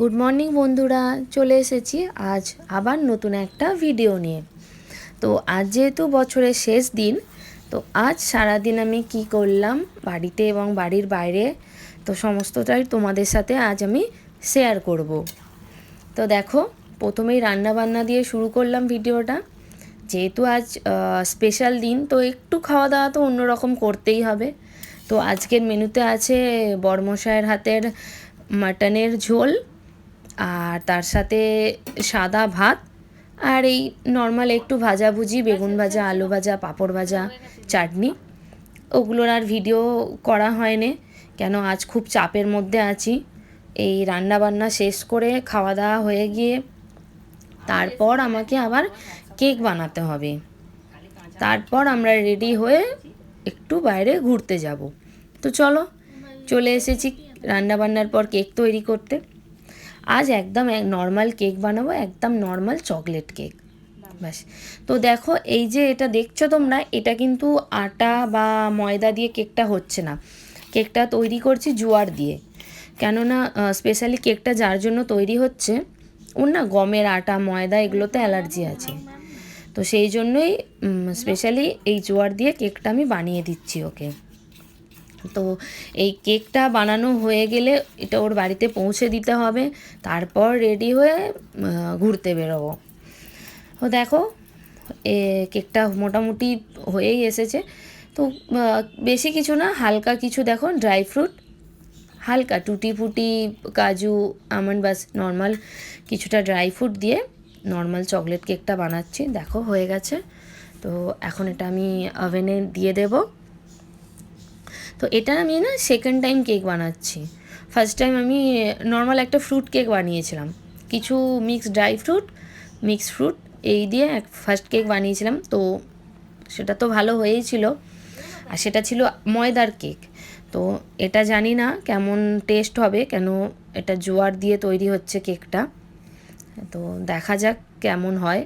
Good morning বন্ধুরা। চলে এসেছি আজ আবার নতুন একটা ভিডিও নিয়ে। তো আজ যেহেতু বছরের শেষ দিন, তো আজ সারাদিন আমি কি করলাম বাড়িতে এবং বাড়ির বাইরে, তো সমস্তটাই তোমাদের সাথে আজ আমি শেয়ার করব। তো দেখো, প্রথমেই রান্না বান্না দিয়ে শুরু করলাম ভিডিওটা যেহেতু আজ স্পেশাল দিন, তো একটু খাওয়া দাওয়া তো অন্যরকম করতেই হবে। তো আজকের মেনুতে আছে বর্মশায়ের হাতের মাটনের ঝোল আর তার সাথে সাদা ভাত আর এই নর্মাল একটু ভাজাভুজি বেগুন ভাজা, আলু ভাজা, পাঁপড় ভাজা, চাটনি। ওগুলোর আর ভিডিও করা হয়নি, কেন আজ খুব চাপের মধ্যে আছি। এই রান্না বান্না শেষ করে খাওয়া দাওয়া হয়ে গিয়ে তারপর আমাকে আবার কেক বানাতে হবে। তারপর আমরা রেডি হয়ে একটু বাইরে ঘুরতে যাব। তো চলো, চলে এসেছি রান্না বান্নার পর কেক তৈরি করতে। আজ একদম এক নর্মাল কেক বানাবো, একদম নর্মাল চকলেট কেক ব্যাস। তো দেখো, এই যে এটা দেখছ তোমরা, এটা কিন্তু আটা বা ময়দা দিয়ে কেকটা হচ্ছে না। কেকটা তৈরি করছি জোয়ার দিয়ে। কেননা স্পেশালি কেকটা যার জন্য তৈরি হচ্ছে, ওর না গমের আটা, ময়দা এগুলোতে অ্যালার্জি আছে। তো সেই জন্যই স্পেশালি এই জোয়ার দিয়ে কেকটা আমি বানিয়ে দিচ্ছি ওকে। তো এই কেকটা বানানো হয়ে গেলে এটা ওর বাড়িতে পৌঁছে দিতে হবে। তারপর রেডি হয়ে ঘুরতে বেরোবো। ও দেখো, এ কেকটা মোটামুটি হয়েই এসেছে। তো বেশি কিছু না, হালকা কিছু দেখো, ড্রাই ফ্রুট, হালকা টুটি ফুটি, কাজু, আমন্ড বাস নর্মাল কিছুটা ড্রাই ফ্রুট দিয়ে নর্মাল চকলেট কেকটা বানাচ্ছি। দেখো, হয়ে গেছে। তো এখন এটা আমি ওভেনে দিয়ে দেবো। তো এটা আমি না সেকেন্ড টাইম কেক বানাচ্ছি। ফার্স্ট টাইম আমি নর্মাল একটা ফ্রুট কেক বানিয়েছিলাম। কিছু mix dry fruit mix fruit এই দিয়ে এক ফার্স্ট কেক বানিয়েছিলাম। তো সেটা তো ভালো হয়েই ছিল আর সেটা ছিল ময়দার কেক তো এটা জানি না কেমন টেস্ট হবে, কেন এটা জোয়ার দিয়ে তৈরি হচ্ছে কেকটা তো দেখা যাক কেমন হয়।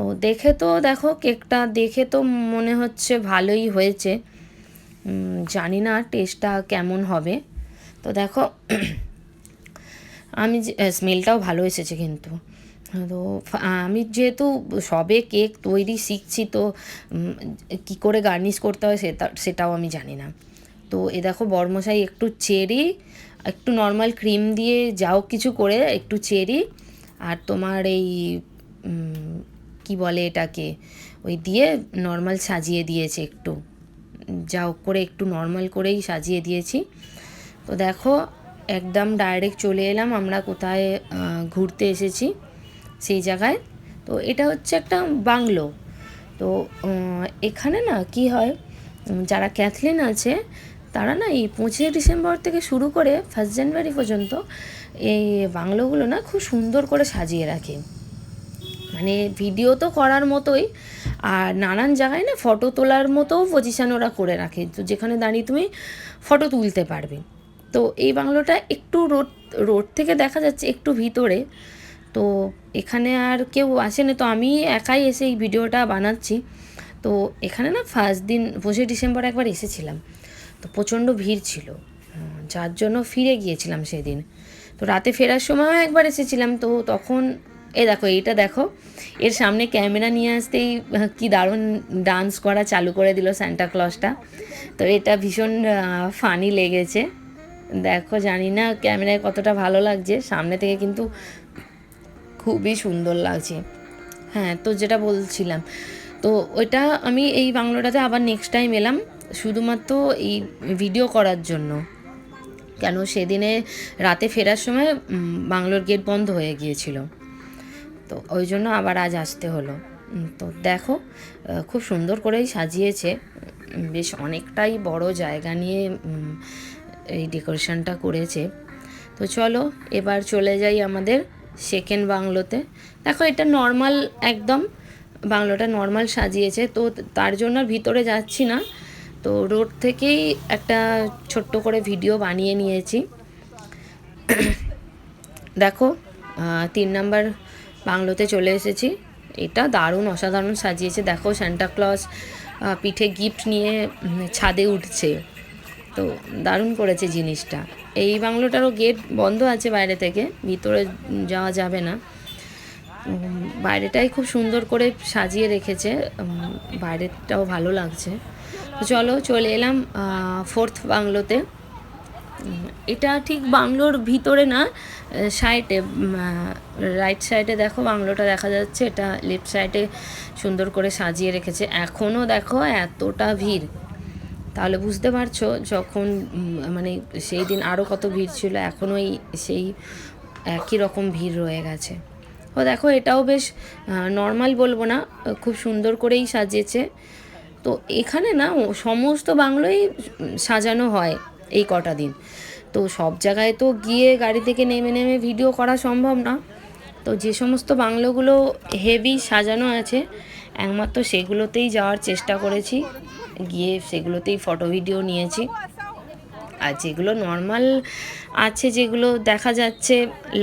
ও দেখে তো দেখো কেকটা দেখে তো মনে হচ্ছে ভালোই হয়েছে। জানি না টেস্টটা কেমন হবে। তো দেখো, আমি স্মেলটাও ভালো এসেছে কিন্তু। তো, আমি যেহেতু সবে কেক তৈরি শিখছি, তো কি করে গার্নিশ করতে হয় সেটা, সেটাও আমি জানি না। তো এ দেখো, বর্মশাই একটু চেরি, একটু নর্মাল ক্রিম দিয়ে যাও কিছু করে, একটু চেরি আর তোমার এই কি বলে এটাকে, ওই দিয়ে নর্মাল সাজিয়ে দিয়েছে একটু। যা করে একটু নর্মাল করেই সাজিয়ে দিয়েছি। তো দেখো, একদম ডাইরেক্ট চলে এলাম, আমরা কোথায় ঘুরতে এসেছি সেই জায়গায়। তো এটা হচ্ছে একটা বাংলো। তো এখানে না কি হয় যারা ক্যাথলিন আছে, তারা না এই পঁচিশে ডিসেম্বর থেকে শুরু করে ফার্স্ট জানুয়ারি পর্যন্ত এই বাংলোগুলো না খুব সুন্দর করে সাজিয়ে রাখে। মানে ভিডিও তো করার মতোই, আর নানান জায়গায় না ফটো তোলার মতোও পজিশান ওরা করে রাখে। তো যেখানে দাঁড়িয়ে তুমি ফটো তুলতে পারবে। তো এই বাংলোটা একটু রোড রোড থেকে দেখা যাচ্ছে একটু ভিতরে। তো এখানে আর কেউ আসেনি, তো আমি একাই এসে এই ভিডিওটা বানাচ্ছি। তো এখানে না ফার্স্ট দিন, পঁচিশে ডিসেম্বর একবার এসেছিলাম। তো প্রচণ্ড ভিড় ছিল। যার জন্য ফিরে গিয়েছিলাম সেদিন। তো রাতে ফেরার সময়ও একবার এসেছিলাম। তো তখন এ দেখো, এইটা দেখো। এর সামনে ক্যামেরা নিয়ে আসতেই কি দারুণ ডান্স করা চালু করে দিল ক্লসটা তো এটা ভীষণ ফানি লেগেছে। দেখো, জানি না ক্যামেরায় কতটা ভালো লাগছে। সামনে থেকে কিন্তু খুবই সুন্দর লাগছে। হ্যাঁ তো যেটা বলছিলাম, তো ওইটা আমি এই বাংলোটাতে আবার নেক্সট টাইম এলাম, শুধুমাত্র এই ভিডিও করার জন্য। কেন সেদিনে রাতে ফেরার সময় বাংলোর গেট বন্ধ হয়ে গিয়েছিল। তো ওই জন্য আবার আজ আসতে হলো। তো দেখো খুব সুন্দর করেই সাজিয়েছে। বেশ অনেকটাই বড় জায়গা নিয়ে এই ডেকোরেশনটা করেছে। তো চলো, এবার চলে যাই আমাদের সেকেন্ড বাংলোতে। দেখো, এটা নর্মাল একদম, বাংলোটা নর্মাল সাজিয়েছে। তো তার জন্য ভিতরে যাচ্ছি না। তো রোড থেকেই একটা ছোট্ট করে ভিডিও বানিয়ে নিয়েছি। দেখো তিন নাম্বার বাংলোতে চলে এসেছি। এটা দারুণ, অসাধারণ সাজিয়েছে। দেখো ক্লজ পিঠে গিফট নিয়ে ছাদে উঠছে। তো দারুণ করেছে জিনিসটা। এই বাংলোটারও গেট বন্ধ আছে বাইরে থেকে, ভিতরে যাওয়া যাবে না। বাইরেটাই খুব সুন্দর করে সাজিয়ে রেখেছে। বাইরেটাও ভালো লাগছে। চলো, চলে এলাম ফোর্থ বাংলোতে। এটা ঠিক বাংলোর ভিতরে না সাইডে রাইট সাইডে দেখো বাংলোটা দেখা যাচ্ছে, এটা লেফট সাইডে সুন্দর করে সাজিয়ে রেখেছে। এখনও দেখো এতটা ভিড়। তাহলে বুঝতে পারছ যখন মানে সেই দিন আরও কত ভিড় ছিল এখনও সেই একই রকম ভিড় রয়ে গেছে। ও দেখো এটাও বেশ নর্মাল বলব না, খুব সুন্দর করেই সাজিয়েছে। তো এখানে না সমস্ত বাংলোই সাজানো হয়। এই কটা দিন। তো সব জায়গায় তো গিয়ে গাড়ি থেকে নেমে নেমে ভিডিও করা সম্ভব না। তো যে সমস্ত বাংলোগুলো হেভি সাজানো আছে, একমাত্র সেগুলোতেই যাওয়ার চেষ্টা করেছি। গিয়ে সেগুলোতেই ফটো ভিডিও নিয়েছি। আর যেগুলো নর্মাল আছে, যেগুলো দেখা যাচ্ছে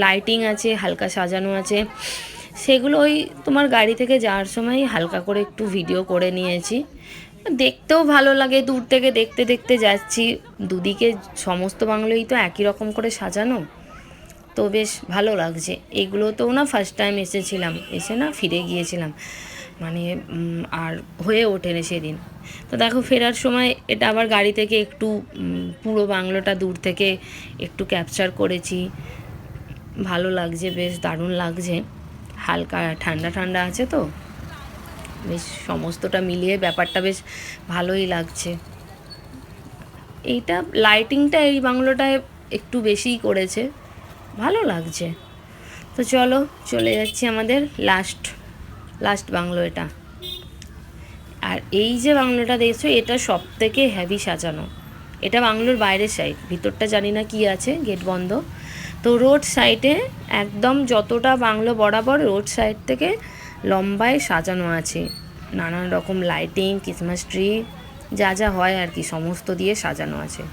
লাইটিং আছে, হালকা সাজানো আছে, সেগুলো ওই তোমার গাড়ি থেকে যাওয়ার সময় হালকা করে একটু ভিডিও করে নিয়েছি। দেখতেও ভালো লাগে, দূর থেকে দেখতে দেখতে যাচ্ছি। দুদিকে সমস্ত বাংলোই তো একই রকম করে সাজানো। তো বেশ ভালো লাগছে। এগুলোতেও না ফার্স্ট টাইম এসেছিলাম, এসে না ফিরে গিয়েছিলাম। মানে আর হয়ে ওঠেনি সেদিন। তো দেখো ফেরার সময় এটা আবার গাড়ি থেকে একটু পুরো বাংলোটা দূর থেকে একটু ক্যাপচার করেছি। ভালো লাগছে, বেশ দারুণ লাগছে। হালকা, ঠান্ডা ঠান্ডা আছে তো? বেশ সমস্তটা মিলিয়ে ব্যাপারটা বেশ ভালোই লাগছে। এইটা লাইটিংটা এই বাংলোটায় একটু বেশিই করেছে। ভালো লাগছে। তো চলো, চলে যাচ্ছি আমাদের লাস্ট লাস্ট বাংলো এটা। আর এই যে বাংলোটা দেখছ, এটা সব থেকে হ্যাভি সাজানো। এটা বাংলোর বাইরের সাইড ভিতরটা জানি না কি আছে গেট বন্ধ। তো রোড সাইডে একদম যতটা বাংলো বরাবর রোড সাইড থেকে লম্বায় সাজানো আছে। নানান রকম লাইটিং ক্রিসমাস ট্রি যা যা হয় আর কি, সমস্ত দিয়ে সাজানো আছে।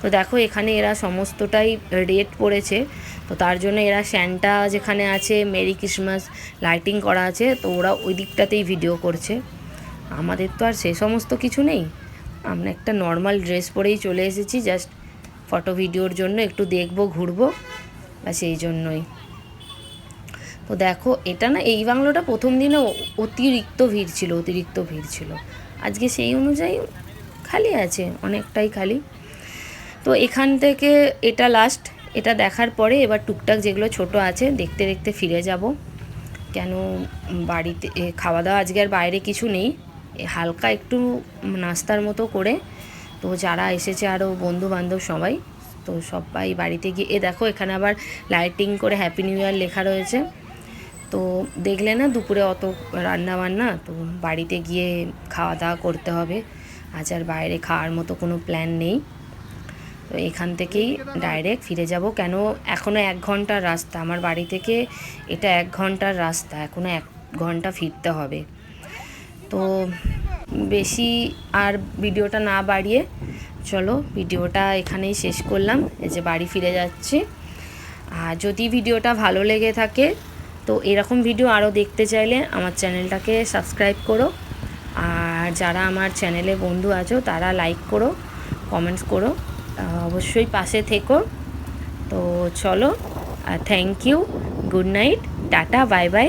তো দেখো, এখানে এরা সমস্তটাই রেড পড়েছে। তো তার জন্য এরা স্যান্টা যেখানে আছে মেরি ক্রিসমাস লাইটিং করা আছে, তো ওরা ওই দিকটাতেই ভিডিও করছে। আমাদের তো আর সে সমস্ত কিছু নেই। আমরা একটা নর্মাল ড্রেস পরেই চলে এসেছি জাস্ট ফটো ভিডিওর জন্য একটু দেখব, ঘুরবো বা সেই জন্যই। তো দেখো, এটা না এই বাংলোটা প্রথম দিনে অতিরিক্ত ভিড় ছিল, অতিরিক্ত ভিড় ছিল। আজকে সেই অনুযায়ী খালি আছে, অনেকটাই খালি। তো এখান থেকে এটা লাস্ট এটা দেখার পরে এবার টুকটাক যেগুলো ছোট আছে, দেখতে দেখতে ফিরে যাব। কেন বাড়িতে খাওয়া দাওয়া আজকে আর বাইরে কিছু নেই। হালকা একটু নাস্তার মতো করে। তো যারা এসেছে আরও বন্ধু বান্ধব সবাই, তো সবাই বাড়িতে গিয়ে, এ দেখো এখানে আবার লাইটিং করে হ্যাপি নিউ ইয়ার লেখা রয়েছে। তো দেখলে না দুপুরে অত রান্না বান্না তো বাড়িতে গিয়ে খাওয়া দাওয়া করতে হবে। আজ আর বাইরে খাওয়ার মতো কোনো প্ল্যান নেই। তো এখান থেকেই ডাইরেক্ট ফিরে যাব। কেন এখনও এক ঘণ্টার রাস্তা। আমার বাড়ি থেকে এটা এক ঘণ্টার রাস্তা। এখনও এক ঘণ্টা ফিরতে হবে। তো বেশি আর ভিডিওটা না বাড়িয়ে চলো ভিডিওটা এখানেই শেষ করলাম। এই যে বাড়ি ফিরে যাচ্ছি। আর যদি ভিডিওটা ভালো লেগে থাকে তো এরকম ভিডিও আরও দেখতে চাইলে আমার চ্যানেলটাকে সাবস্ক্রাইব করো। আর যারা আমার চ্যানেলে বন্ধু আছো, তারা লাইক করো কমেন্টস করো অবশ্যই পাশে থেকো। তো চলো thank you good night tata bye bye